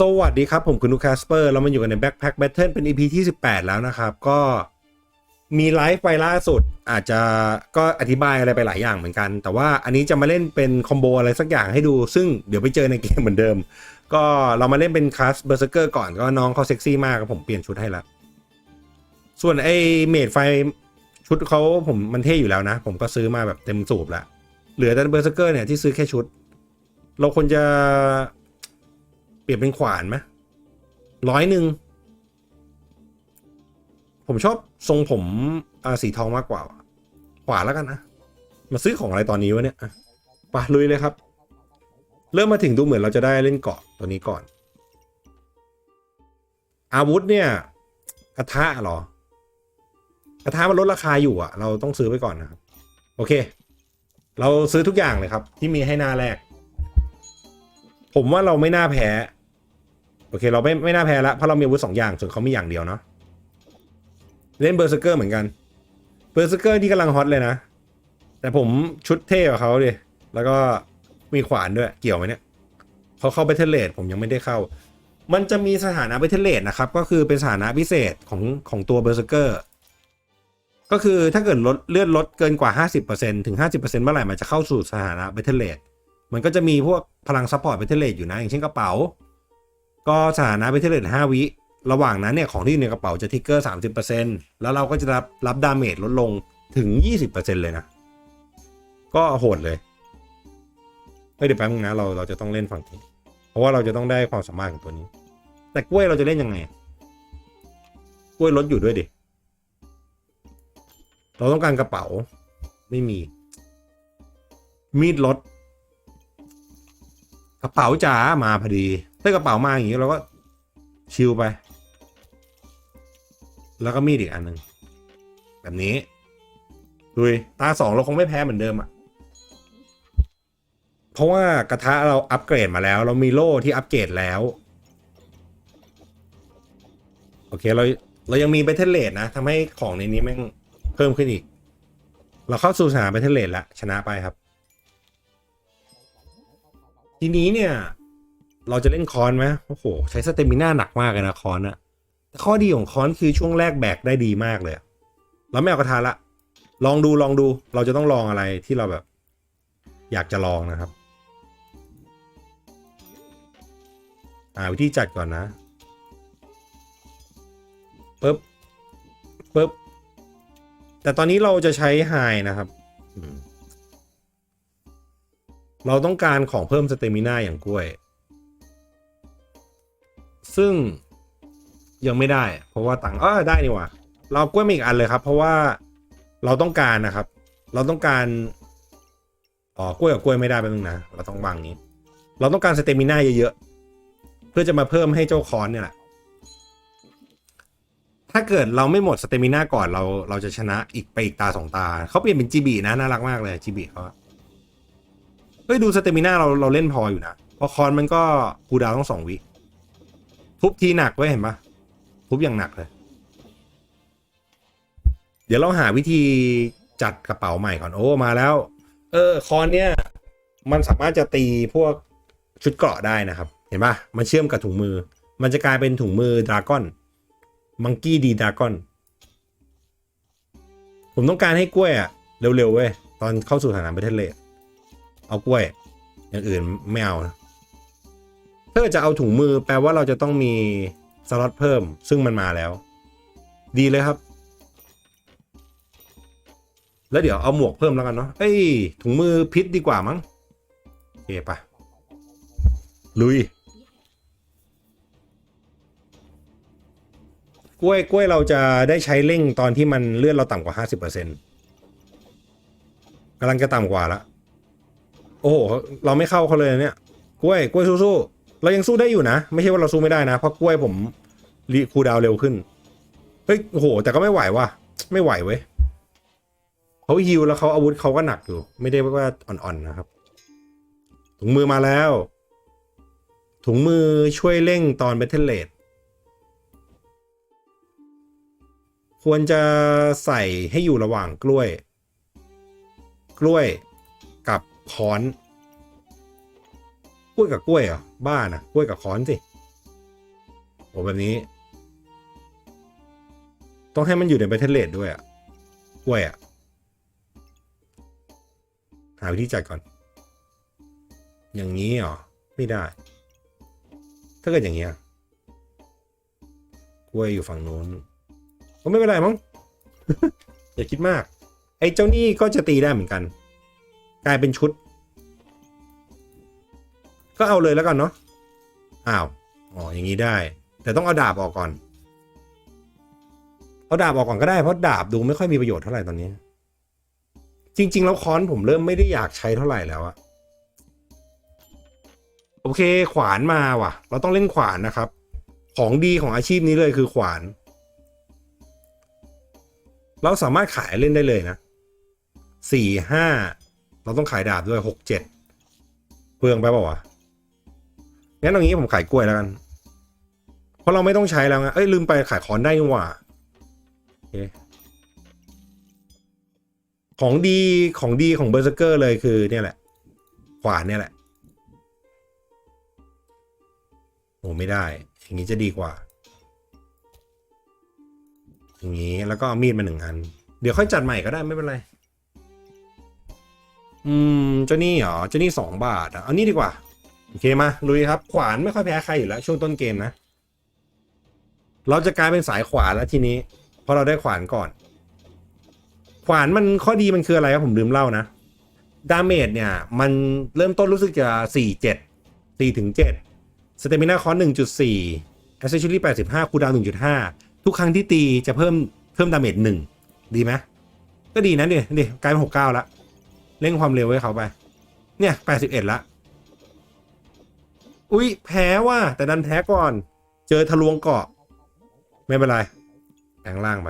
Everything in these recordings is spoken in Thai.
สวัสดีครับ ผมคุณนุคาสเปอร์เรามาอยู่กันใน Backpack Battle เป็น EP ที่ 18 แล้วนะครับ ก็มีไลฟ์ไปล่าสุด อาจจะก็อธิบายอะไรไปหลายอย่างเหมือนกัน แต่ว่าอันนี้จะมาเล่นเป็นคอมโบอะไรสักอย่างให้ดู ซึ่งเดี๋ยวไปเจอในเกมเหมือนเดิม ก็เรามาเล่นเป็นคลาสเบอร์เซอร์ก่อนก็น้องเขาเซ็กซี่มากผมเปลี่ยนชุดให้ละส่วนไอ้เมดไฟชุดเขาผมมันเท่อยู่แล้วนะ ผมก็ซื้อมาแบบเต็มสูบแล้วเหลือแต่เบอร์เซอร์เนี่ยที่ซื้อแค่ชุด เราควรจะ เปลี่ยนเป็นขวานไหมร้อยหนึ่ง ผมชอบทรงผมอาสีทองมากกว่า ขวานแล้วกันนะ มาซื้อของอะไรตอนนี้วะเนี่ยอะลุยเลยครับ เริ่มมาถึงดูเหมือนเราจะได้เล่นเกาะตัวนี้ก่อน อาวุธเนี่ยกระทะหรอกระทะมันลดราคาอยู่อะ เราต้องซื้อไว้ก่อนนะครับ โอเค เราซื้อทุกอย่างเลยครับ ที่มีให้หน้าแรก ผมว่าเราไม่น่าแพ้ โอเคเราไม่ไม่น่าแพ้ละเพราะเรามีอาวุธสองอย่างส่วนเขามีอย่างเดียวเนาะเล่นเบอร์เซอร์เกอร์เหมือนกันเบอร์เซอร์เกอร์ที่กำลังฮอตเลยนะ แต่ผมชุดเท่กว่าเขาดิแล้วก็มีขวานด้วยเกี่ยวไหมเนี่ยเขาเข้าไปเทเลตผมยังไม่ได้เข้า มันจะมีสถานะไปเทเลตนะครับ ก็คือเป็นสถานะพิเศษของของตัวเบอร์เซอร์เกอร์ก็คือถ้าเกิดลดเลือดลดเกินกว่า 50%ถึง 50%เมื่อไหร่มันจะเข้าสู่สถานะเบเทเลตมันก็จะมีพวกพลังซัพพอร์ตเบเทเลตอยู่นะ อย่างเช่นกระเป๋า ก็สถานะเบเทเลต5วิระหว่างนั้นเนี่ยของที่อยู่ในกระเป๋าจะทิกเกอร์30%แล้วเราก็จะรับรับดาเมจลดลงถึง20%เลยนะ ก็โหดเลยเฮ้ยเดี๋ยวแป๊บนึงนะเราเราจะต้องเล่นฝั่งนี้เพราะว่าเราจะต้องได้ความสามารถของตัวนี้ แต่กล้วยเราจะเล่นยังไงกล้วยลดอยู่ด้วยดิเราต้องการกระเป๋าไม่มี มีดลดกระเป๋าจ๋ามาพอดี ถ้กระเป๋ามาอย่างนี้เราก็ชิลไป แล้วก็มีดอีกอันหนึ่งแบบนี้ดุยตาสองเราคงไม่แพ้เหมือนเดิมอะ่ะ เพราะว่ากระทะเราอัปเกรดมาแล้ว เรามีโล่ที่อัปเกรดแล้ว โอเคเราเรายังมีเบทเทเลตนะทำให้ของในนี้แม่งเพิ่มขึ้นอีก เราเข้าสู่สนามเบทเทเลตแล้วชนะไปครับ ทีนี้เนี่ย เราจะเล่นคอนไหมโอ้โห ใช้สเตมิน่าหนักมากเลยนะคอนอะแต่ข้อดีของคอนคือช่วงแรกแบกได้ดีมากเลยอะเราไม่เอากระทาละ ลองดูลองดู เราจะต้องลองอะไรที่เราแบบ อยากจะลองนะครับ อ่าวิธีจัดก่อนนะปึ๊บปึ๊บแต่ตอนนี้เราจะใช้ไฮนะครับ เราต้องการของเพิ่มสเตมิน่าอย่างกล้วย ซึ่งยังไม่ได้ เพราะว่าตังค์เออได้นี่หว่า เรากล้วยมาอีกอันเลยครับ เพราะว่าเราต้องการนะครับ เราต้องการอ๋อกล้วยกับกล้วยไม่ได้ไปมึงนะเราต้องวางนี้ เราต้องการสเตมิน่าเยอะๆเพื่อจะมาเพิ่มให้เจ้าคอนเนี่ยแหละถ้าเกิดเราไม่หมดสเตมิน่าก่อนเราเราจะชนะอีกไปอีกตาสองตาเขาเปลี่ยนเป็นจีบีนะน่ารักมากเลยจีบีเขาเฮ้ยดูสเตมิน่าเราเราเล่นพออยู่นะพอคอนมันก็คูดาวต้องสองวิ ทุบทีหนักไว้เห็นปะทุบอย่างหนักเลย เดี๋ยวเราหาวิธีจัดกระเป๋าใหม่ก่อนโอ้มาแล้ว เออคอนเนี่ย มันสามารถจะตีพวกชุดเกราะได้นะครับ เห็นปะมันเชื่อมกับถุงมือ มันจะกลายเป็นถุงมือดราก้อนมังกี้ดีดราก้อนผมต้องการให้กล้วยอะเร็วๆเว้ยตอนเข้าสู่สนามประเทศเลสเอากล้วย อย่างอื่นไม่เอานะ ถ้าเกิดจะเอาถุงมือแปลว่าเราจะต้องมีสล็อตเพิ่ม ซึ่งมันมาแล้ว ดีเลยครับ แล้วเดี๋ยวเอาหมวกเพิ่มแล้วกันเนาะเอ้ย ถุงมือพิษดีกว่ามั้งโอเคปะลุย กล้วยกล้วยเราจะได้ใช้เร่งตอนที่มันเลื่อนเราต่ำกว่า 50%กำลังจะต่ำกว่าละ โอ้โห เราไม่เข้าเขาเลยเนี่ย กล้วย กล้วยสู้ๆ เรายังสู้ได้อยู่นะ ไม่ใช่ว่าเราสู้ไม่ได้นะ เพราะกล้วยผมรีคูดาวเร็วขึ้น เฮ้ยโอ้โห แต่ก็ไม่ไหวว่ะ ไม่ไหวเว้ยเขาฮิวแล้วเขาอาวุธเขาก็หนักอยู่ ไม่ได้ว่าอ่อนๆนะครับ ถุงมือมาแล้ว ถุงมือช่วยเร่งตอนเบทเทเลตควรจะใส่ให้อยู่ระหว่างกล้วย กล้วยกับค้อน กล้วยกับกล้วยเหรอบ้านะกล้วยกับค้อนสิโอ้แบบนี้ ต้องให้มันอยู่ใน b บ t เทเล e ด้วยอะกล้วยอะหาวิธีจัดก่อน อย่างนี้เหรอไม่ได้ ถ้าเกิดอย่างเงี้ยกล้วยอยู่ฝั่งนู้นก็ไม่เป็นไรมั้งอย่าคิดมาก ไอ้เจ้านี่ก็จะตีได้เหมือนกัน กลายเป็นชุด ก็เอาเลยแล้วกันเนาะอ้าวอ๋ออย่างนี้ได้ แต่ต้องเอาดาบออกก่อนเอาดาบออกก่อนก็ได้เพราะดาบดูไม่ค่อยมีประโยชน์เท่าไหร่ตอนนี้ จริง ๆ แล้วค้อนผมเริ่มไม่ได้อยากใช้เท่าไหร่แล้วอะโอเค ขวานมาว่ะ เราต้องเล่นขวานนะครับ ของดีของอาชีพนี้เลยคือขวาน เราสามารถขายเล่นได้เลยนะสี่ห้าเราต้องขายดาบด้วยหกเจ็ดเปลืองไปเปล่าวะ งั้นตรงนี้ผมขายกล้วยแล้วกัน เพราะเราไม่ต้องใช้แล้วไงเอ้ยลืมไปขายคอนได้หว่าโอเคของดีของดีของเบอร์เซอร์เกอร์เลยคือเนี่ยแหละ ขวานเนี่ยแหละโอ้ไม่ได้ อย่างนี้จะดีกว่า อย่างนี้แล้วก็เอามีดมาหนึ่งอัน เดี๋ยวค่อยจัดใหม่ก็ได้ไม่เป็นไร อืมเจ้านี่เหรอเจ้านี่สองบาทอะเอานี่ดีกว่า โอเคมาลุยครับ ขวานไม่ค่อยแพ้ใครอยู่แล้ว ช่วงต้นเกมนะ เราจะกลายเป็นสายขวานแล้วทีนี้เพราะเราได้ขวานก่อน ขวานมันข้อดีมันคืออะไรครับผมลืมเล่านะดาเมจเนี่ย มันเริ่มต้นรู้สึกจะสี่เจ็ดสี่ถึงเจ็ดสเตมินาคอนหนึ่งจุดสี่แอสเซชรี่แปดสิบห้าคูดาวหนึ่งจุดห้าทุกครั้งที่ตีจะเพิ่มเพิ่มดาเมจหนึ่งดีไหมก็ดีนะเดี๋ยวดิกลายเป็นหกเก้าละเร่งความเร็วไว้เขาไป เนี่ยแปดสิบเอ็ดละ อุ๊ยแพ้ว่าแต่ดันแพ้ก่อน เจอทะลวงเกาะ ไม่เป็นไรแปลงล่างไป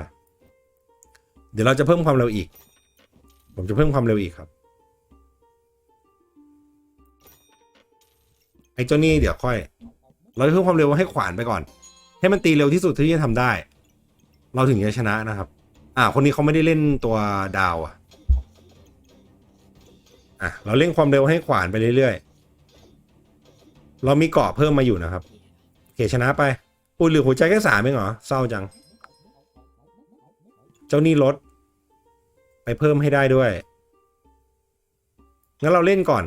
เดี๋ยวเราจะเพิ่มความเร็วอีก ผมจะเพิ่มความเร็วอีกครับ ไอ้เจ้านี่เดี๋ยวค่อย เราเพิ่มความเร็วให้ขวานไปก่อน ให้มันตีเร็วที่สุดที่จะทำได้ เราถึงจะชนะนะครับ อ่า คนนี้เขาไม่ได้เล่นตัวดาวอะอะเราเล่นความเร็วให้ขวานไปเรื่อยๆ เรามีเกาะเพิ่มมาอยู่นะครับโอเคชนะไปอุ้ยเหลือหัวใจแค่สามเองเหรอเศร้าจัง เจ้านี่ลด ไปเพิ่มให้ได้ด้วยงั้นเราเล่นก่อน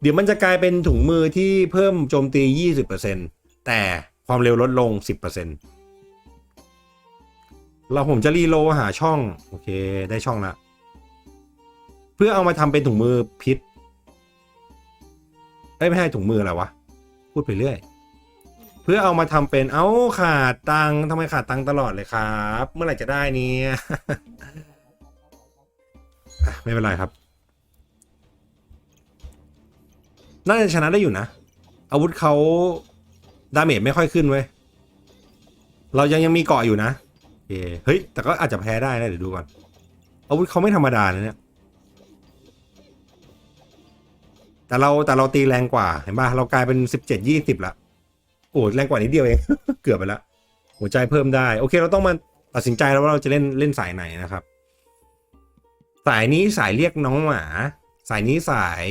เดี๋ยวมันจะกลายเป็นถุงมือที่เพิ่มโจมตี 20%แต่ความเร็วลดลง 10%เราผมจะรีโลหาช่อง โอเคได้ช่องละ เพื่อเอามาทำเป็นถุงมือพิษเอ้ยไม่ใช่ถุงมืออะไรวะ พูดไปเรื่อย เพื่อเอามาทำเป็นเอ้าขาดตังทำไมขาดตังตลอดเลยครับ เมื่อไหร่จะได้เนี่ยไม่เป็นไรครับ น่าจะชนะได้อยู่นะ อาวุธเขาดาเมจไม่ค่อยขึ้นเว้ย เรายังยังมีเกาะอยู่นะเฮ้ย แต่ก็อาจจะแพ้ได้นะเดี๋ยวดูก่อน อาวุธเขาไม่ธรรมดานะเนี่ย แต่เราแต่เราตีแรงกว่าเห็นป่ะเรากลายเป็นสิบเจ็ดยี่สิบละโอ้แรงกว่านิดเดียวเอง เกือบไปล้วหัวใจเพิ่มได้ โอเค เราต้องมาตัดสินใจแล้วว่าเราจะเล่นเล่นสายไหนนะครับ สายนี้สายเรียกน้องหมา สายนี้สาย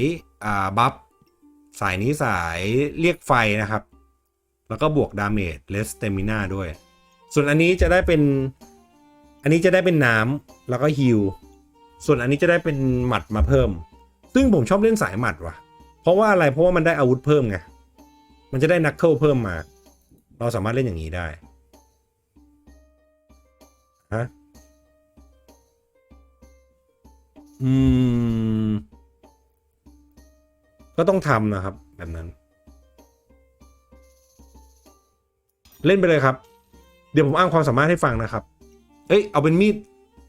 อ่าบัฟสายนี้สายเรียกไฟนะครับ แล้วก็บวกดาเมจเลสเตมินาด้วย ส่วนอันนี้จะได้เป็น อันนี้จะได้เป็นน้ำแล้วก็ฮิลส่วนอันนี้จะได้เป็นหมัดมาเพิ่ม ซึ่งผมชอบเล่นสายหมัดว่ะ ราะว่าอะไรเพราะว่ามันได้อาวุธเพิ่มไง มันจะได้นักเคิลเพิ่มมา เราสามารถเล่นอย่างนี้ได้ฮะอืม ก็ต้องทำนะครับ แบบนั้น เล่นไปเลยครับ เดี๋ยวผมอ้างความสามารถให้ฟังนะครับ เอ้ยเอาเป็นมีด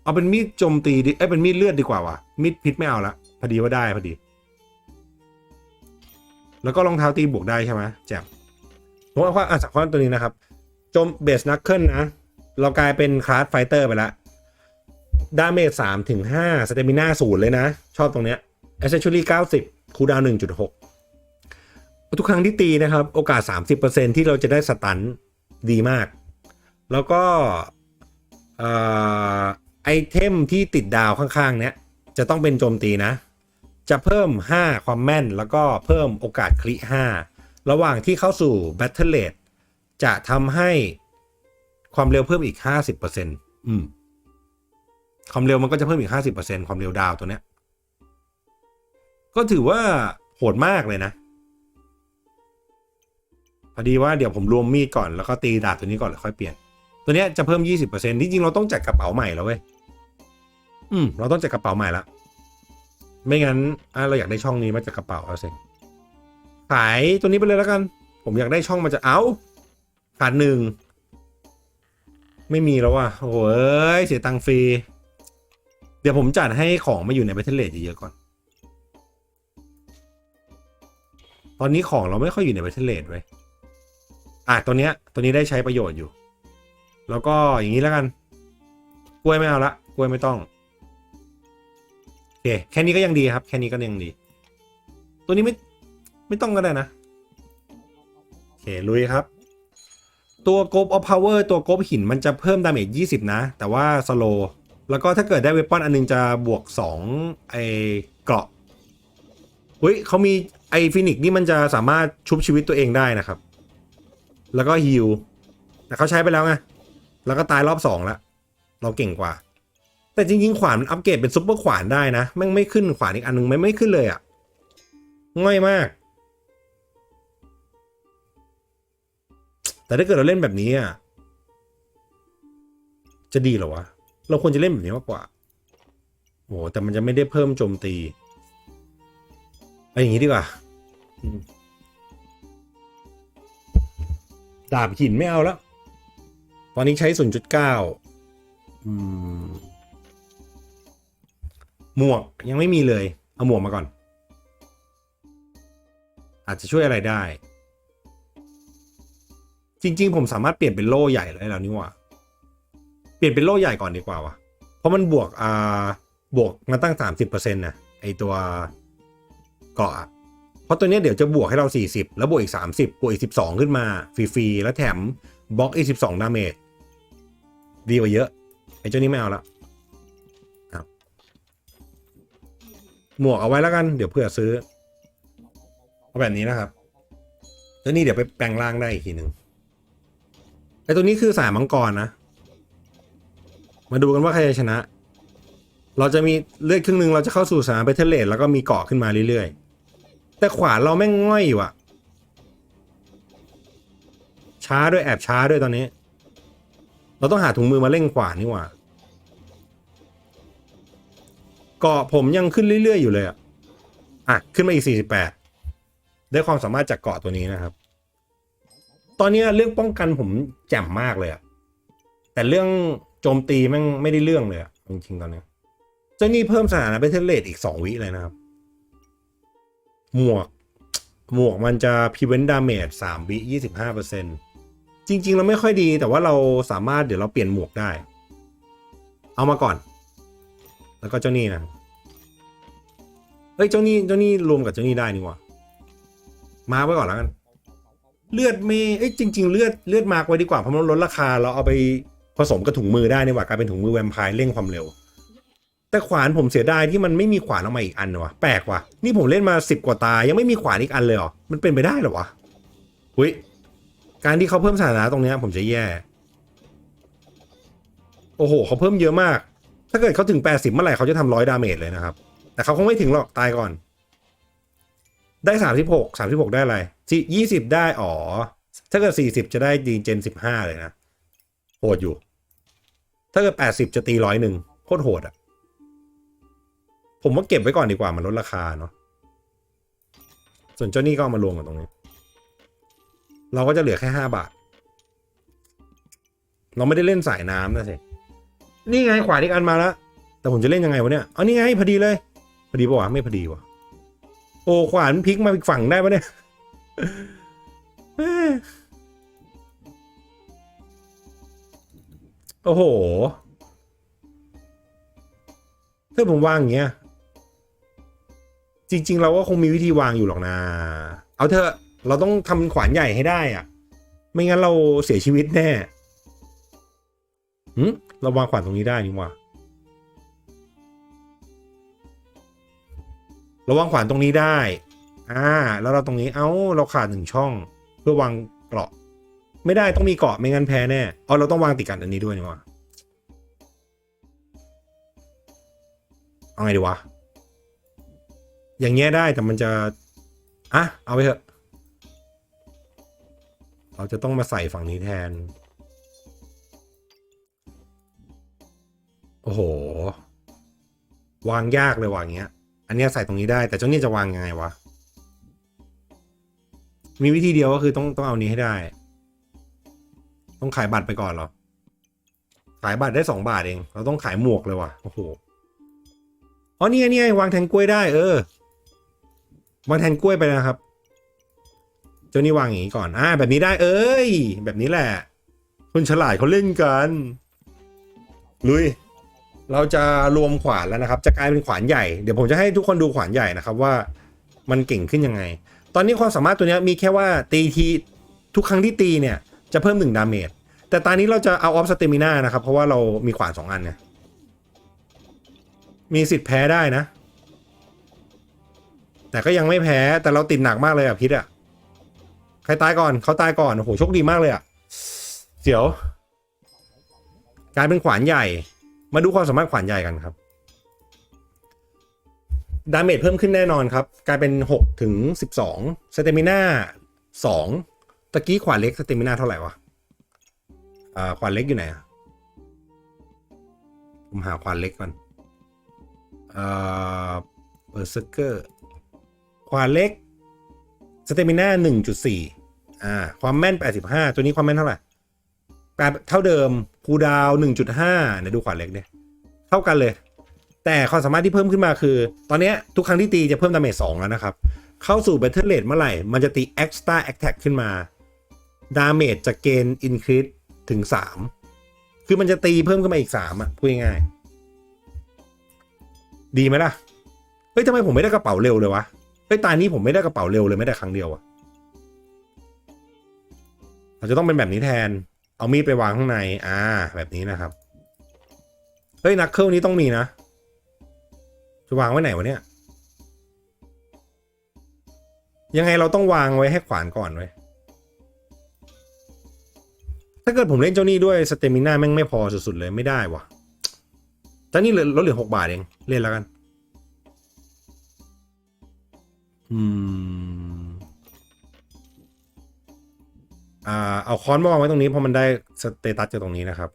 เอาเป็นมีดโจมตีดิ เอ้ยเป็นมีดเลือดดีกว่าว่ะมีดพิษไม่เอาละพอดีว่าได้พอดี แล้วก็รองเท้าตีบวกได้ใช่ไหมแจ่มผมว่าอะสักข้อตัวนี้นะครับ โจมเบสนักเคิลนะ เรากลายเป็นคลาสไฟเตอร์ไปแล้วดาเมจสามถึงห้าสเตมิน่าศูนย์เลยนะ ชอบตรงเนี้ย a c c e s s o r y 90คูดาว1.6ทุกครั้งที่ตีนะครับ โอกาส 30%ที่เราจะได้สตันดีมาก แล้วก็ไอเทมที่ติดดาวข้างๆ เนี้ย จะต้องเป็นโจมตีนะ จะเพิ่ม 5 ความแม่น แล้วก็เพิ่มโอกาสคลิ5ระหว่างที่เข้าสู่ Battle Rate จะทำให้ความเร็วเพิ่มอีกห้าสิบเปอร์เซ็นต์อืม ความเร็วมันก็จะเพิ่มอีกห้าสิบเปอร์เซ็นความเร็วดาวตัวเนี้ย ก็ถือว่าโหดมากเลยนะ พอดีว่าเดี๋ยวผมรวมมีดก่อนแล้วก็ตีดาบตัวนี้ก่อนแล้วค่อยเปลี่ยน ตัวเนี้ยจะเพิ่มยี่สิบเปอร์เซ็นต์ที่จริงเราต้องจัดกระเป๋าใหม่แล้วเว้ย อืม เราต้องจัดกระเป๋าใหม่ละ ไม่งั้นอะเราอยากได้ช่องนี้มาจากกระเป๋าเอาสิขายตัวนี้ไปเลยแล้วกัน ผมอยากได้ช่องมาจะเอาขาดหนึ่ง ไม่มีแล้วว่ะโอ้ยเสียตังค์ฟรี เดี๋ยวผมจัดให้ของมาอยู่ใน b บ t เทเลตเยอะๆก่อน ตอนนี้ของเราไม่ค่อยอยู่ใน b บ t เทเลตไว้ยอะตัวเนี้ยตัวนี้ได้ใช้ประโยชน์อยู่ แล้วก็อย่างนี้แล้วกัน กล้วยไม่เอาละ กล้วยไม่ต้อง อเคแค่นี้ก็ยังดีครับ แค่นี้ก็ยังดี ตัวนี้ไม่ไม่ต้องก็ได้นะโอเคลุยครับ ตัวโกบออฟพาวเวอร์ตัวโกบหินมันจะเพิ่มดาเมจ20 นะ แต่ว่าสโลแล้วก็ถ้าเกิดได้เวปอนอันนึงจะบวก2ไอเกราะเฮ้ยเขามีไอฟินิกนี่มันจะสามารถชุบชีวิตตัวเองได้นะครับ แล้วก็ฮิลแต่เขาใช้ไปแล้วไงแล้วก็ตายรอบ2แล้วเราเก่งกว่า แต่จริงๆ ขวานอัปเกรดเป็นซุปเปอร์ขวานได้นะแม่งไม่ขึ้นขวานอีกอันนึงไม่ไม่ขึ้นเลยอะ่ะง่อยมาก แต่ถ้าเกิดเราเล่นแบบนี้อะจะดีเหรอวะ เราควรจะเล่นแบบนี้มากกว่าโอ้แต่มันจะไม่ได้เพิ่มโจมตีเอาอย่างนี้ดีกว่าดาบหินไม่เอาแล้ว ตอนนี้ใช้0.9อืม หมวกยังไม่มีเลย เอาหมวกมาก่อน อาจจะช่วยอะไรได้ จริง ๆ ผมสามารถเปลี่ยนเป็นโล่ใหญ่ได้แล้วนี่ว่าเปลี่ยนเป็นโล่ใหญ่ก่อนดีกว่าวะเพราะมันบวกอ่าบวกมาตั้ง 30%นะไอตัวเกาะเพราะตัวนี้เดี๋ยวจะบวกให้เรา 40 แล้วบวกอีก 30 บวกอีก 12 ขึ้นมา ฟรี ๆ แล้วแถมบล็อกอีก 12 ดาเมจดีกว่าเยอะ ไอเจ้านี้ไม่เอาละ หมวกเอาไว้แล้วกัน เดี๋ยวเพื่อซื้อ เอาแบบนี้นะครับแล้วนี่เดี๋ยวไปแปลงร่างได้อีกทีหนึ่งไอตัวนี้คือสายมังกรนะ มาดูกันว่าใครจะชนะ เราจะมีเลือดครึ่งหนึ่งเราจะเข้าสู่สนามเบเทเลตแล้วก็มีเกาะขึ้นมาเรื่อยๆ แต่ขวานเราแม่งง่อยอยู่อะช้าด้วยแอบช้าด้วยตอนนี้ เราต้องหาถุงมือมาเล่งขวานนี่หว่า เกาะผมยังขึ้นเรื่อยๆอยู่เลยอะอะขึ้นมาอีก 48 ได้ความสามารถจากเกาะตัวนี้นะครับ ตอนนี้เรื่องป้องกันผมแจ่มมากเลยอะแต่เรื่องโจมตีแม่งไม่ได้เรื่องเลยอะจริงๆตอนนี้เจ้านี่เพิ่มสถานะเบทเทเลตอีก 2 วิเลยนะครับ หมวกหมวกมันจะ prevent damage 3 วิ 25%จริง ๆ เราไม่ค่อยดีแต่ว่าเราสามารถเดี๋ยวเราเปลี่ยนหมวกได้ เอามาก่อน แล้วก็เจ้านี่นะเฮ้ยเจ้านี่เจ้านี่รวมกับเจ้านี่ได้นี่หว่ามาไว้ก่อนแล้วกันเลือดเมเอ้ยจริง ๆ เลือดเลือดมาไว้ดีกว่าเพราะมันลดราคาเราเอาไปผสมกับถุงมือได้นี่หว่ากลายเป็นถุงมือแวมไพร์เร่งความเร็ว แต่ขวานผมเสียดายที่มันไม่มีขวานออกมาอีกอันวะแปลกว่ะนี่ผมเล่นมาสิบกว่าตายังไม่มีขวานอีกอันเลยเหรอมันเป็นไปได้หรอวะอุ้ยการที่เขาเพิ่มสถานะตรงนี้ผมจะแย่ โอ้โหเขาเพิ่มเยอะมาก ถ้าเกิดเขาถึง 80 เมื่อไหร่เขาจะทำร้อยดาเมจเลยนะครับ แต่เขาคงไม่ถึงหรอกตายก่อน ได้ 36 36 ได้อะไรยี่สิบได้ อ๋อ ถ้าเกิด 40 จะได้ดีเจน 15 เลยนะโหดอยู่ ถ้าเกิด 80 จะตีร้อยหนึ่งโคตรโหดอะ่ะผมว่าเก็บไว้ก่อนดีกว่ามันลดราคาเนาะส่วนเจ้านี่ก็เอามารวมกันตรงนี้ เราก็จะเหลือแค่ 5 บาท เราไม่ได้เล่นสายน้ำนะสิ นี่ไงขวานอีกอันมาแล้ว แต่ผมจะเล่นยังไงวะเนี่ยเอานี่ไงพอดีเลย พอดีปะวะไม่พอดีวะโอ้ขวานพลิกมาอีกฝั่งได้ปะเนี่ยโอ้โหถ้าผมวางอย่างเงี้ยจริง ๆ เราก็คงมีวิธีวางอยู่หรอกนะ เอาเถอะ เราต้องทำขวานใหญ่ให้ได้อะไม่งั้นเราเสียชีวิตแน่ หืมเราวางขวานตรงนี้ได้นี่ว่าเราวางขวานตรงนี้ได้ อ่า แล้วเราตรงนี้ เอ้า เราขาดหนึ่งช่อง เพื่อวางเกราะ ไม่ได้ต้องมีเกาะไม่งั้นแพ้แน่ อ๋อ เราต้องวางติดกันอันนี้ด้วยนี่วะเอาไงดีวะ อย่างเงี้ยได้แต่มันจะ อะ เอาไปเถอะ เราจะต้องมาใส่ฝั่งนี้แทน อ้โห วางยากเลยวางเงี้ย อันเนี้ยใส่ตรงนี้ได้แต่เจ้านี่จะวางยังไงวะ มีวิธีเดียวก็คือต้องต้องเอานี้ให้ได้ ต้องขายบัตรไปก่อนเหรอ ขายบัตรได้สองบาทเอง เราต้องขายหมวกเลยว่ะ โอ้โห อ๋อนี่ไงนี่ไงวางแทนกล้วยได้ เออ วางแทนกล้วยไปนะครับ เจ้านี่วางอย่างนี้ก่อน อ่า แบบนี้ได้ เอ้ย แบบนี้แหละ คนฉลาดเขาเล่นกัน ลุย เราจะรวมขวานแล้วนะครับ จะกลายเป็นขวานใหญ่ เดี๋ยวผมจะให้ทุกคนดูขวานใหญ่นะครับว่ามันเก่งขึ้นยังไง ตอนนี้ความสามารถตัวนี้มีแค่ว่าตีทีทุกครั้งที่ตีเนี่ยจะเพิ่มหนึ่งดาเมจ แต่ตอนนี้เราจะเอาออฟสเตมิน่านะครับ เพราะว่าเรามีขวานสองอันเนี่ยมีสิทธิ์แพ้ได้นะ แต่ก็ยังไม่แพ้ แต่เราติดหนักมากเลยอะพิษอะ ใครตายก่อนเขาตายก่อน โอ้โหโชคดีมากเลยอะ เสียว กลายเป็นขวานใหญ่ มาดูความสามารถขวานใหญ่กันครับ ดาเมจเพิ่มขึ้นแน่นอนครับ กลายเป็น 6 ถึง 12สเตมิน่า2ตะกี้ขวานเล็กสเตมิน่าเท่าไหร่วะอ่าขวานเล็กอยู่ไหนอะผมหาขวานเล็กก่อนอ่าเบอร์เซอร์เกอร์ขวานเล็กสเตมิน่า1.4อ่าความแม่น 85 ตัวนี้ความแม่นเท่าไหร่แปดเท่าเดิม คูดาว1.5เนี่ยดูขวานเล็กเนี่ยเท่ากันเลย แต่ความสามารถที่เพิ่มขึ้นมาคือ ตอนนี้ทุกครั้งที่ตีจะเพิ่มดาเมจ2แล้วนะครับ เข้าสู่ Battle Rate เมื่อไหร่ มันจะตี Extra Attack ขึ้นมา ดาเมจจะเกณฑ์ Increase ถึง3คือมันจะตีเพิ่มขึ้นมาอีก3อะพูดง่ายๆดีไหมล่ะ เฮ้ยทำไมผมไม่ได้กระเป๋าเร็วเลยวะ เฮ้ยตานี้ผมไม่ได้กระเป๋าเร็วเลยแม้แต่ครั้งเดียวอะเราจะต้องเป็นแบบนี้แทน เอามีดไปวางข้างใน อ่า แบบนี้นะครับ เฮ้ยนักเคิลนี้ต้องมีนะ จะวางไว้ไหนวะเนี่ย ยังไงเราต้องวางไว้ให้ขวานก่อนไว้ ถ้าเกิดผมเล่นเจ้านี่ด้วยสเตมิน่าแม่งไม่พอสุดๆเลยไม่ได้วะเจ้านี่เหลือลดเหลือหกบาทเอง เล่นแล้วกัน อืม อ่าเอาค้อนมาวางไว้ตรงนี้เพราะมันได้สเตตัสจากตรงนี้นะครับ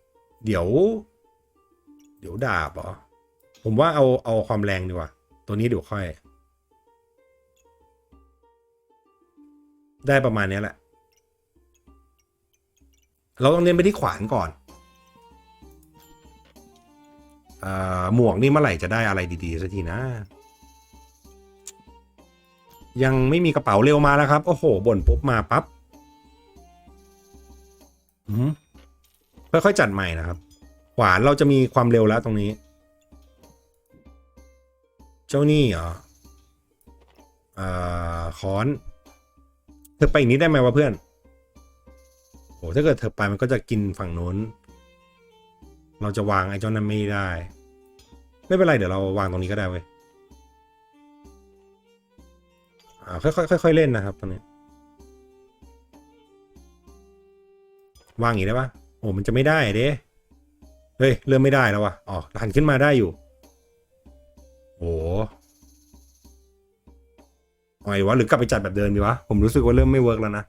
เดี๋ยว เดี๋ยวดาบเหรอผมว่าเอาเอาความแรงดีกว่า ตัวนี้เดี๋ยวค่อย ได้ประมาณนี้แหละ เราต้องเน้นไปที่ขวานก่อนอหมวกนี่เมื่อไหร่จะได้อะไรดีๆสักทีนะ ยังไม่มีกระเป๋าเร็วมาแล้วครับ โอ้โหบ่นปุ๊บมาปั๊บ ค่อยๆจัดใหม่นะครับ ขวานเราจะมีความเร็วแล้วตรงนี้ เจ้านี่เหรออ่าค้อนเธอไปอีกนิดได้ไหมวะเพื่อนโหถ้าเกิดเธอไปมันก็จะกินฝั่งนู้น เราจะวางไอ้เจ้านั้นไม่ได้ ไม่เป็นไรเดี๋ยวเราวางตรงนี้ก็ได้เว้ยอ่าค่อยๆค่อยๆเล่นนะครับตอนนี้ วางอย่างนี้ได้ปะโอ้มันจะไม่ได้เด้เฮ้ยเริ่มไม่ได้แล้ววะอ๋อหันขึ้นมาได้อยู่โอ้ไงวะหรือกลับไปจัดแบบเดิมดีวะผมรู้สึกว่าเริ่มไม่เวิร์กแล้วนะ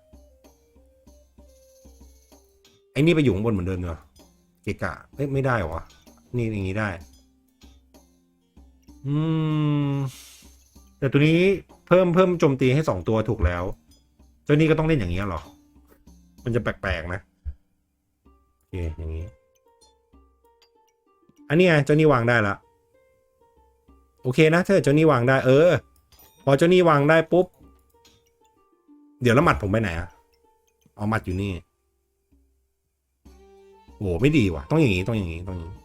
ไอ้นี่ไปอยู่ข้างบนเหมือนเดิมเนอเกะกะเอ้ยไม่ได้หรอวะนี่อย่างนี้ได้ อืม แต่ตัวนี้เพิ่มเพิ่มโจมตีให้สองตัวถูกแล้วเจ้านี่ก็ต้องเล่นอย่างนี้หรอ มันจะแปลกๆนะ คอย่างนี้ อันนี้ไงเจ้านี่วางได้ละโอเคนะถ้าเกิดเจ้านี่วางได้เออ พอเจ้านี่วางได้ปุ๊บ เดี๋ยวแล้วหมัดผมไปไหนอะเอาหมัดอยู่นี่โอ้ไม่ดีว่ะ ต้องอย่างนี้ต้องอย่างนี้ต้องอย่างนี้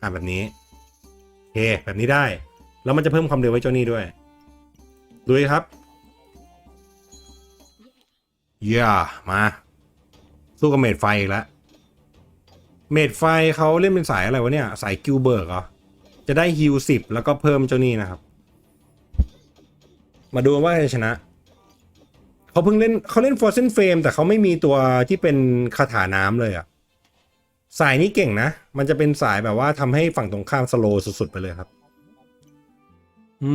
อะแบบนี้โอเคแบบนี้ได้ แล้วมันจะเพิ่มความเร็วไว้เจ้านี่ด้วยดูครับ เย่ามา สู้กับเมดไฟอีกแล้วเมดไฟเขาเล่นเป็นสายอะไรวะเนี่ย สายกิลเบิร์กเหรอ จะได้ฮิลสิบแล้วก็เพิ่มเจ้านี่นะครับ มาดูว่าใครชนะ เขาเพิ่งเล่นเขาเล่น Frozen Frame แต่เขาไม่มีตัวที่เป็นคาถาน้ำเลยอะสายนี้เก่งนะ มันจะเป็นสายแบบว่าทำให้ฝั่งตรงข้ามสโลสุดๆไปเลยครับ อื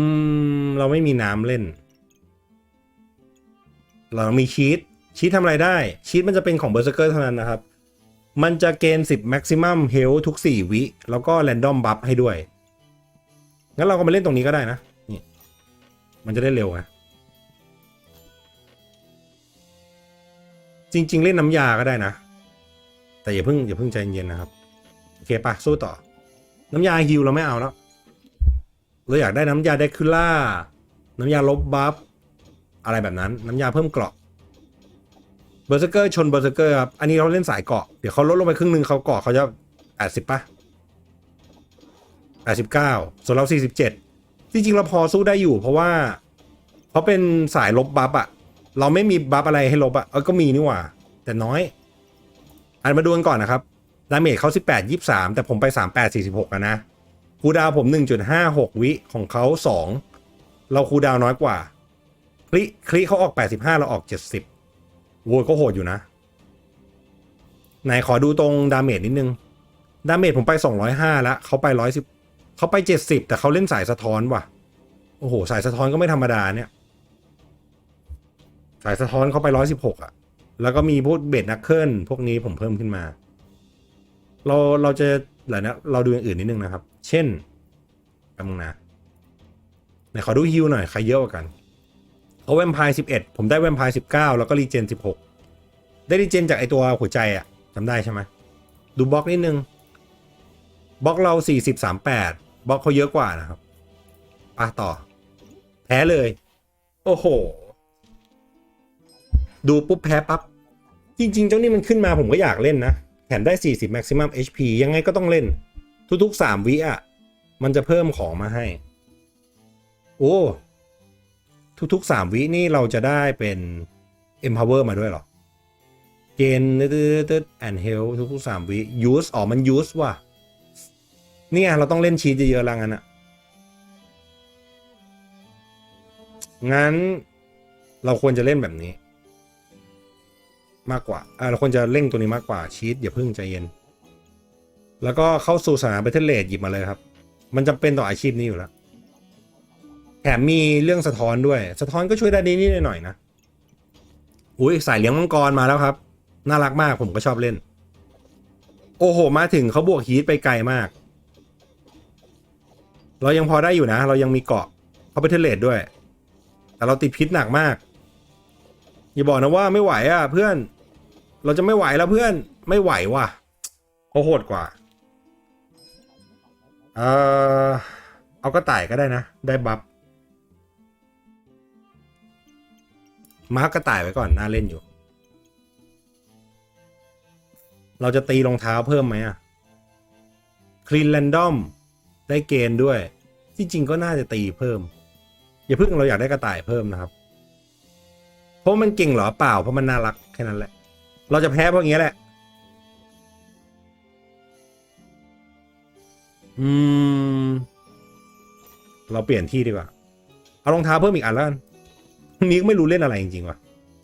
ม เราไม่มีน้ำเล่น เรามีชีต ชีตทำอะไรได้ ชีตมันจะเป็นของเบอร์เซอร์เท่านั้นนะครับ มันจะเกณฑ์10 maximum health ทุก 4 วิ แล้วก็ random buff ให้ด้วย งั้นเราก็มาเล่นตรงนี้ก็ได้นะ นี่ มันจะได้เร็วไงจริง ๆ เล่นน้ำยาก็ได้นะ แต่อย่าเพิ่งอย่าเพิ่งใจเย็นนะครับ โอเคปะสู้ต่อ น้ำยาฮิวเราไม่เอาแล้ว เราอยากได้น้ำยาเดคูล่า น้ำยาลบบัฟ อะไรแบบนั้น น้ำยาเพิ่มเกราะ เบอร์เซอร์เกอร์ชนเบอร์เซอร์เกอร์ครับ อันนี้เราเล่นสายเกาะ เดี๋ยวเขาลดลงไปครึ่งหนึ่งเขาเกาะเขาจะแปดสิบป่ะแปดสิบเก้าส่วนเราสี่สิบเจ็ดจริงๆเราพอสู้ได้อยู่ เพราะว่าเขาเป็นสายลบบัฟอะเราไม่มีบัฟอะไรให้ลบอะเออก็มีนี่หว่า แต่น้อย อันมาดูกันก่อนนะครับดาเมจเขาสิบแปดยี่สามแต่ผมไปสามแปดสี่สิบหกนะคูดาวผมหนึ่งจุดห้าหกวิของเขาสองเราคูดาวน์น้อยกว่า คลิคลิเขาออกแปดสิบห้าเราออกเจ็ดสิบ โว้ยก็โหดอยู่นะ ไหนขอดูตรงดาเมจนิดนึง ดาเมจผมไป 205 แล้วเขาไป110เขาไป 70 แต่เขาเล่นสายสะท้อนว่ะ โอ้โห สายสะท้อนก็ไม่ธรรมดาเนี่ย สายสะท้อนเขาไป 116อะแล้วก็มีพวกเบดนักเคิลพวกนี้ผมเพิ่มขึ้นมา เราเราจะหลานะเราดูอย่างอื่นนิดนึงนะครับ เช่นแป๊บนึงนะไหนขอดูฮิวหน่อย ใครเยอะกว่ากัน เขาแวมไพร์11ผมได้แวมไพร์19แล้วก็รีเจน16ได้รีเจนจากไอตัวหัวใจอะจำได้ใช่ไหมดูบล็อกนิดนึงบล็อกเรา40 38บล็อกเขาเยอะกว่านะครับปะต่อ แพ้เลย โอ้โห ดูปุ๊บแพ้ปับ๊บจริง ๆ เจ้านี่มันขึ้นมาผมก็อยากเล่นนะ แถมได้ 40 maximum HP ยังไงก็ต้องเล่น ทุก ๆ 3 วิอะ มันจะเพิ่มของมาให้ โอ้ ทุกๆ 3 วินี่เราจะได้เป็น empower มาด้วยหรอ เกณฑ์ตึ๊ดๆ and help ทุกๆ 3 วิ use อ๋อมัน use ว่ะเนี่ยเราต้องเล่นชีตเยอะๆล้วงั้นอะงั้นเราควรจะเล่นแบบนี้ มากกว่าอ่าเราควรจะเล่งตัวนี้มากกว่าชีตอย่าเพิ่งใจเย็น แล้วก็เข้าสู่สนามเบทเทเลดหยิบมาเลยครับ มันจำเป็นต่ออาชีพนี้อยู่แล้ว แถมมีเรื่องสะท้อนด้วย สะท้อนก็ช่วยได้นิดหน่อยนะอุ้ยสายเลี้ยงมังกรมาแล้วครับ น่ารักมากผมก็ชอบเล่น โอ้โห มาถึงเขาบวกฮีทไปไกลมาก เรายังพอได้อยู่นะ เรายังมีเกาะเขาไปเทเลดด้วย แต่เราติดพิษหนักมาก อย่าบอกนะว่าไม่ไหวอะเพื่อน เราจะไม่ไหวแล้วเพื่อนไม่ไหวว่ะเขาโหดกว่าเออเอากระต่ายก็ได้นะ ได้บัฟ มาร์กกระต่ายไว้ก่อนน่าเล่นอยู่ เราจะตีรองเท้าเพิ่มไหมอะคลีนแรนดอมได้เกณฑ์ด้วย ที่จริงก็น่าจะตีเพิ่ม อย่าเพิ่งเราอยากได้กระต่ายเพิ่มนะครับ เพราะมันเก่งหรอเปล่าเพราะมันน่ารักแค่นั้นแหละ เราจะแพ้เพราะงี้แหละ อืม เราเปลี่ยนที่ดีกว่า เอารองเท้าเพิ่มอีกอันแล้วกัน นี้ก็ไม่รู้เล่นอะไรจริงๆว่ะ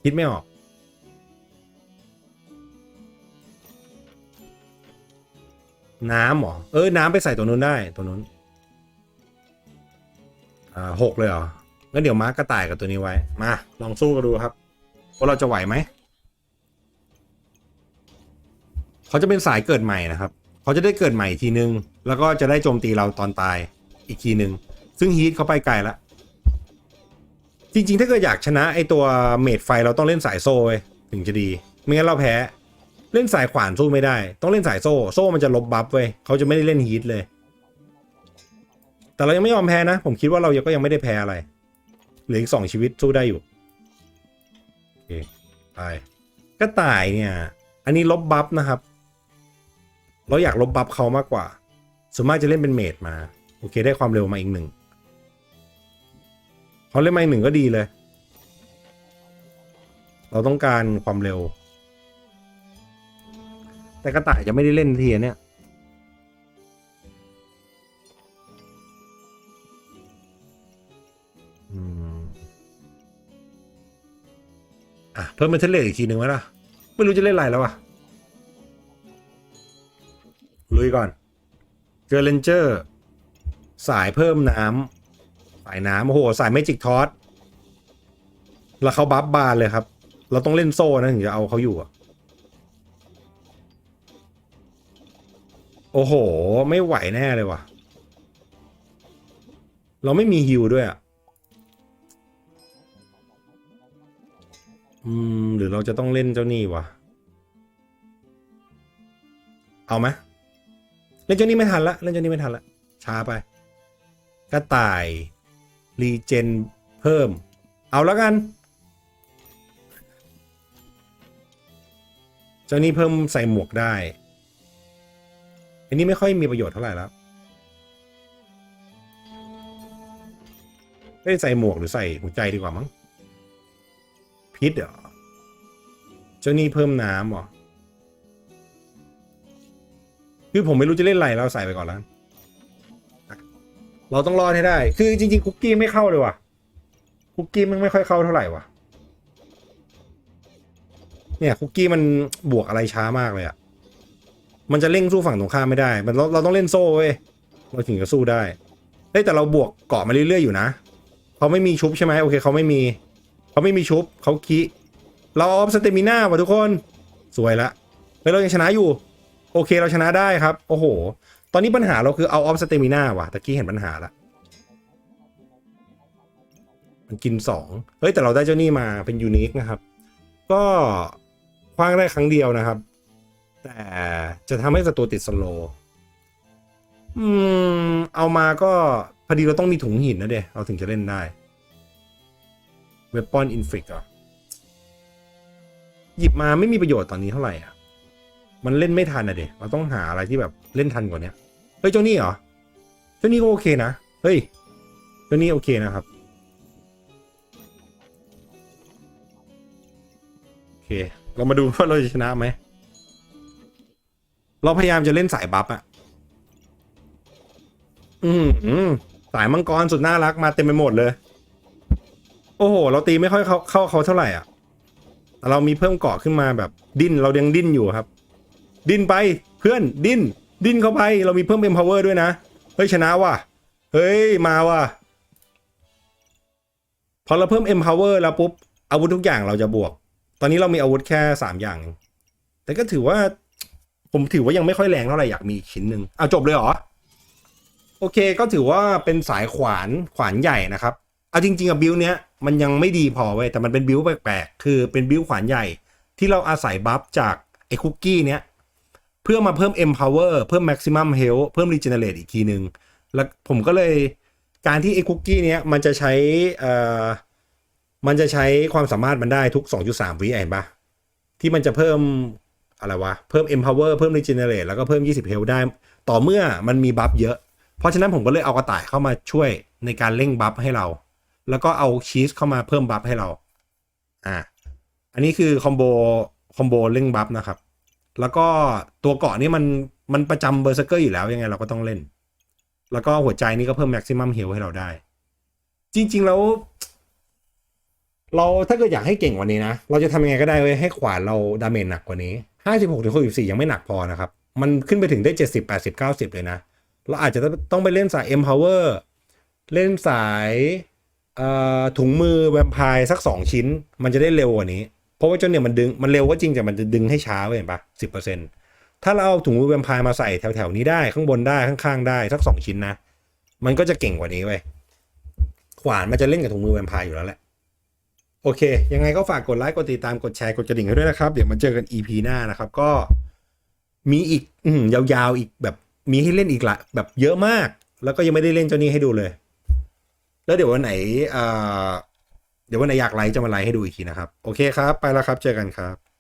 คิดไม่ออก น้ำหรอ เออ น้ำไปใส่ตัวนู้นได้ตัวนู้น อ่าหกเลยเหรองั้นเดี๋ยวมาร์กกระต่ายกับตัวนี้ไว้ มา ลองสู้กันดูครับว่าเราจะไหวไหม เขาจะเป็นสายเกิดใหม่นะครับ เขาจะได้เกิดใหม่อีกทีนึง แล้วก็จะได้โจมตีเราตอนตายอีกทีนึง ซึ่งฮีทเขาไปไกลล้ว จริง ๆ ถ้าเกิดอยากชนะไอตัวเมดไฟเราต้องเล่นสายโซ่ถึงจะดี ไม่งั้นเราแพ้ เล่นสายขวานสู้ไม่ได้ ต้องเล่นสายโซ่ โซ่มันจะลบบัฟเว้ยเขาจะไม่ได้เล่นฮีทเลย แต่เรายังไม่ยอมแพ้นะ ผมคิดว่าเราก็ยังไม่ได้แพ้อะไรเหลืออีกสองชีวิตสู้ได้อยู่โอเคไปกระต่ายเนี่ย อันนี้ลบบัฟนะครับ เราอยากลบบัฟเขามากกว่าส่วนมากจะเล่นเป็นเมดมา โอเค ได้ความเร็วมาอีกหนึ่ง เขาเล่นไมาอีกหนึ่งก็ดีเลย เราต้องการความเร็ว แต่กระต่ายจะไม่ได้เล่นทีอะเนี่ยอืมอะเพิ่มเป็นเทเลอีกทีหนึ่งไหมล่ะ ไม่รู้จะเล่นอะไรแล้วอะลุยก่อนเจอเลนเจอร์ สายเพิ่มน้ำ สายน้ำโอ้โหสายเมจิกทอสแล้วเขาบัฟบานเลยครับ เราต้องเล่นโซ่นะถึงจะเอาเขาอยู่อะโอ้โห ไม่ไหวแน่เลยว่ะ เราไม่มีฮิวด้วยอะ อืม หรือเราจะต้องเล่นเจ้านี่วะ เอาไหมเล่นเจ้านี่ไม่ทันละ เล่นเจ้านี่ไม่ทันละ ช้าไป กระต่าย รีเจนเพิ่ม เอาแล้วกัน เจ้านี่เพิ่มใส่หมวกได้ อันนี้ไม่ค่อยมีประโยชน์เท่าไหร่แล้วไม่ใส่หมวกหรือใส่หัวใจดีกว่ามั้งพิษเหรอเจ้านี่เพิ่มน้ำเหรอคือผมไม่รู้จะเล่นอะไรเราใส่ไปก่อนแล้ว เราต้องรอดให้ได้ คือจริง ๆ คุกกี้ไม่เข้าเลยว่ะ คุกกี้มันไม่ค่อยเข้าเท่าไหร่ว่ะ เนี่ยคุกกี้มันบวกอะไรช้ามากเลยอะ่ะมันจะเร่งสู้ฝั่งตรงข้ามไม่ได้ มันเราเราต้องเล่นโซ่เว้ย เราถึงจะสู้ได้ เฮ้ยแต่เราบวกเกาะมาเรื่อยๆอยู่นะเขาไม่มีชุบใช่ไหมโอเคเขาไม่มี เขาไม่มีชุบเขาคิเราออฟสเตมิน่าว่ะทุกคน สวยละเฮ้ยเรายังชนะอยู่ โอเคเราชนะได้ครับ โอ้โห ตอนนี้ปัญหาเราคือเอาออฟสเตมิน่าว่ะตะกี้เห็นปัญหาละมันกินสองเฮ้ยแต่เราได้เจ้านี่มาเป็นยูนิคนะครับ ก็คว้างได้ครั้งเดียวนะครับ แต่จะทำให้ศัตรูติดสโลอืม เอามาก็พอดีเราต้องมีถุงหินนะเดเราถึงจะเล่นได้เวปอนอินฟิกอะหยิบมาไม่มีประโยชน์ตอนนี้เท่าไหร่อะ มันเล่นไม่ทันอะเดเราต้องหาอะไรที่แบบเล่นทันกว่านี้เฮ้ยเจ้านี่เหรอเจ้านี่ก็โอเคนะเฮ้ยเจ้านี่โอเคนะครับโอเค เรามาดูว่าเราจะชนะไหมเราพยายามจะเล่นสายบัฟอะอือืมสายมังกรสุดน่ารักมาเต็มไปหมดเลย โอ้โห เราตีไม่ค่อยเข้าเข้าเขาเท่าไหร่อะแต่เรามีเพิ่มเกาะขึ้นมาแบบดิ้นเรายังดิ้นอยู่ครับ ดิ้นไปเพื่อนดิ้น ดิ้นเข้าไป เรามีเพิ่ม empower ด้วยนะ เฮ้ยชนะว่ะ เฮ้ยมาว่ะ พอเราเพิ่ม empower แล้วปุ๊บ อาวุธทุกอย่างเราจะบวก ตอนนี้เรามีอาวุธแค่สามอย่าง แต่ก็ถือว่า ผมถือว่ายังไม่ค่อยแรงเท่าไหร่อยากมีชิ้นหนึ่งเอาจบเลยเหรอ โอเคก็ถือว่าเป็นสายขวานขวานใหญ่นะครับเอาจริงๆกับบิลเนี้ยมันยังไม่ดีพอเว้ยแต่มันเป็นบิลแปลกๆคือเป็นบิลขวานใหญ่ ที่เราอาศัยบัฟจากไอ้คุกกี้เนี้ย เพื่อมาเพิ่ม empower เพิ่ม maximum health เพิ่ม regenerate อีกทีหนึ่งแล้วผมก็เลยการที่ไอ้คุกกี้เนี้ยมันจะใช้เอ่อมันจะใช้ความสามารถมันได้ทุก 2.3 วิเห็นปะที่มันจะเพิ่มอะไรวะ เพิ่ม empower เพิ่ม regenerate แล้วก็เพิ่ม 20 health ได้ ต่อเมื่อมันมีบัฟเยอะ เพราะฉะนั้นผมก็เลยเอากระต่ายเข้ามาช่วยในการเร่งบัฟให้เรา แล้วก็เอาชีสเข้ามาเพิ่มบัฟให้เรา อ่า อันนี้คือคอมโบคอมโบเร่งบัฟนะครับ แล้วก็ตัวเกาะนี่มันมันประจำเบอร์เซอร์เกอร์อยู่แล้วยังไงเราก็ต้องเล่น แล้วก็หัวใจนี่ก็เพิ่มแม็กซิมัมเฮลให้เราได้ จริง ๆ แล้ว เราถ้าเกิดอยากให้เก่งกว่านี้นะ เราจะทำยังไงก็ได้เว้ยให้ขวานเราดาเมจหนักกว่านี้56ถึง64ยังไม่หนักพอนะครับ มันขึ้นไปถึงได้70 80 90เลยนะ เราอาจจะต้องไปเล่นสาย empower เวอร์เล่นสายถุงมือแวมไพร์สัก2ชิ้น มันจะได้เร็วกว่านี้ ราะว่าเจ้าเนี่ยมันดึงมันเร็วก็จริงแต่มันจะดึงให้ช้าเว้ยเห็นปะสิบเปอร์เซ็นถ้าเราเอาถุงมือแวมไพร์มาใส่แถวๆนี้ได้ข้างบนได้ข้างๆได้สัก2ชิ้นนะมันก็จะเก่งกว่านี้เว้ยขวานมันจะเล่นกับถุงมือแวมไพร์อยู่แล้วแหละโอเค ยังไงก็ฝากกดไลค์กดติดตามกดแชร์กดกระดิ่งให้ด้วยนะครับ เดี๋ยวมาเจอกัน EP หน้านะครับ ก็มีอีกอืยาวๆอีกแบบมีให้เล่นอีกละแบบเยอะมาก แล้วก็ยังไม่ได้เล่นเจ้านี้ให้ดูเลย แล้วเดี๋ยววันไหนอ่อ เดี๋ยววันไหนอยากไลฟ์จะมาไลฟ์ให้ดูอีกทีนะครับ โอเคครับ ไปแล้วครับ เจอกันครับ